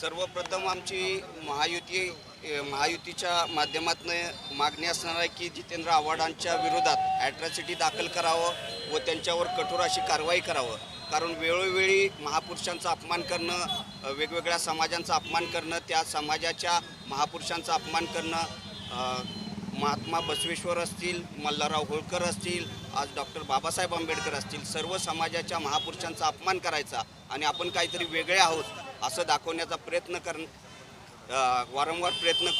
सर्वप्रथम आमची महायुती महायुतीच्या माध्यमातून मागणी असणार आहे की जितेंद्र आव्हाडांच्या विरोधात ॲट्रॉसिटी दाखल करावं व त्यांच्यावर कठोर अशी कारवाई करावं. कारण वेळोवेळी महापुरुषांचा अपमान करणं वेगवेगळ्या समाजांचा अपमान करणं त्या समाजाच्या महापुरुषांचा अपमान करणं महात्मा बसवेश्वर असतील मल्हारराव होळकर असतील आज डॉक्टर बाबासाहेब आंबेडकर असतील सर्व समाजाच्या महापुरुषांचा अपमान करायचा आणि आपण काहीतरी वेगळे आहोत. असं दाखवण्याचा प्रयत्न कर वारंवार प्रयत्न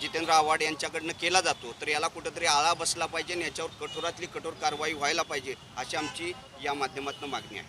जितेंद्र आव्हाड यांच्याकडनं केला जातो. तर याला कुठंतरी आळा बसला पाहिजे आणि याच्यावर कठोरातली कठोर कारवाई व्हायला पाहिजे अशी आमची या माध्यमातून मागणी आहे.